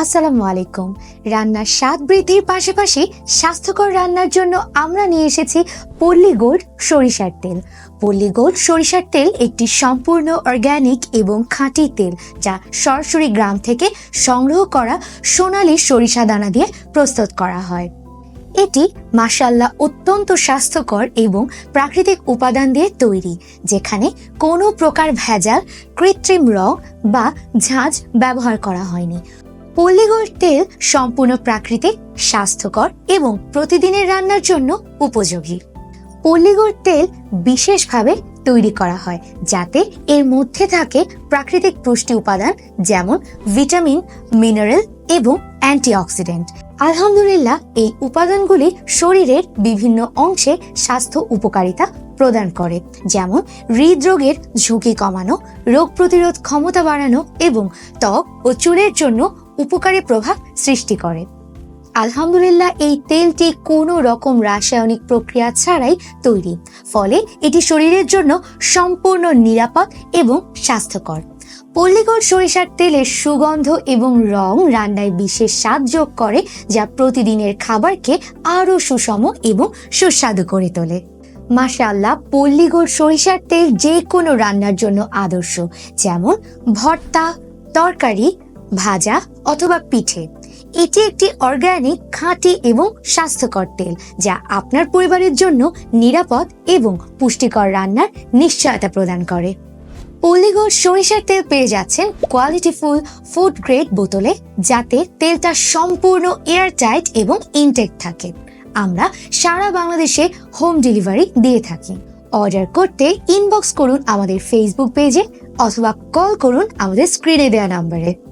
আসসালামু আলাইকুম। রান্নার স্বাদ বৃদ্ধির পাশাপাশি স্বাস্থ্যকর রান্নার জন্য আমরা নিয়ে এসেছি পল্লী গোল্ড সরিষার তেল। পল্লী গোল্ড সরিষার তেল একটি সম্পূর্ণ অর্গ্যানিক এবং খাঁটি তেল যা সরাসরি গ্রাম থেকে সংগ্রহ করা সোনালি সরিষা দানা দিয়ে প্রস্তুত করা হয়। এটি মাসাল্লাহ অত্যন্ত স্বাস্থ্যকর এবং প্রাকৃতিক উপাদান দিয়ে তৈরি, যেখানে কোনো প্রকার ভেজাল, কৃত্রিম রং বা ঝাঁঝ ব্যবহার করা হয়নি। পল্লীগড় তেল সম্পূর্ণ প্রাকৃতিক, স্বাস্থ্যকর এবং প্রতিদিনের রান্নার জন্য উপযোগী। পল্লীগড় তেল বিশেষভাবে তৈরি করা হয়, যাতে এর মধ্যে থাকে প্রাকৃতিক পুষ্টি উপাদান যেমন ভিটামিন, মিনারেল এবং অ্যান্টিঅক্সিডেন্ট। আলহামদুলিল্লাহ, এই উপাদানগুলি শরীরের বিভিন্ন অংশে স্বাস্থ্য উপকারিতা প্রদান করে, যেমন হৃদরোগের ঝুঁকি কমানো, রোগ প্রতিরোধ ক্ষমতা বাড়ানো এবং ত্বক ও চুলের জন্য উপকারী প্রভাব সৃষ্টি করে। আলহামদুলিল্লাহ, এই তেলটি কোনো রকম রাসায়নিক প্রক্রিয়া ছাড়াই তৈরি। ফলে এটি শরীরের জন্য সম্পূর্ণ নিরাপদ এবং স্বাস্থ্যকর। পল্লীগড় সরিষার তেলের সুগন্ধ এবং রং রান্নায় বিশেষ স্বাদ যোগ করে, যা প্রতিদিনের খাবারকে আরও সুষম এবং সুস্বাদু করে তোলে। মাশাআল্লাহ, পল্লীগড় সরিষার তেল যে কোনো রান্নার জন্য আদর্শ, যেমন ভর্তা, তরকারি ভাজা অথবা পিঠে। এটি একটি অর্গানিক খাঁটি এবং স্বাস্থ্যকর তেল, যা আপনার পরিবারের জন্য নিরাপদ এবং পুষ্টিকর রান্নার নিশ্চয়তা প্রদান করে। পল্লীগড় সরিষার তেল পেয়ে যাচ্ছেন কোয়ালিটিফুল ফুড গ্রেড বোতলে, যাতে তেলটা সম্পূর্ণ এয়ারটাইট এবং ইনটেক থাকে। আমরা সারা বাংলাদেশে হোম ডেলিভারি দিয়ে থাকি। অর্ডার করতে ইনবক্স করুন আমাদের ফেসবুক পেজে অথবা কল করুন আমাদের স্ক্রিনে দেওয়া নাম্বারে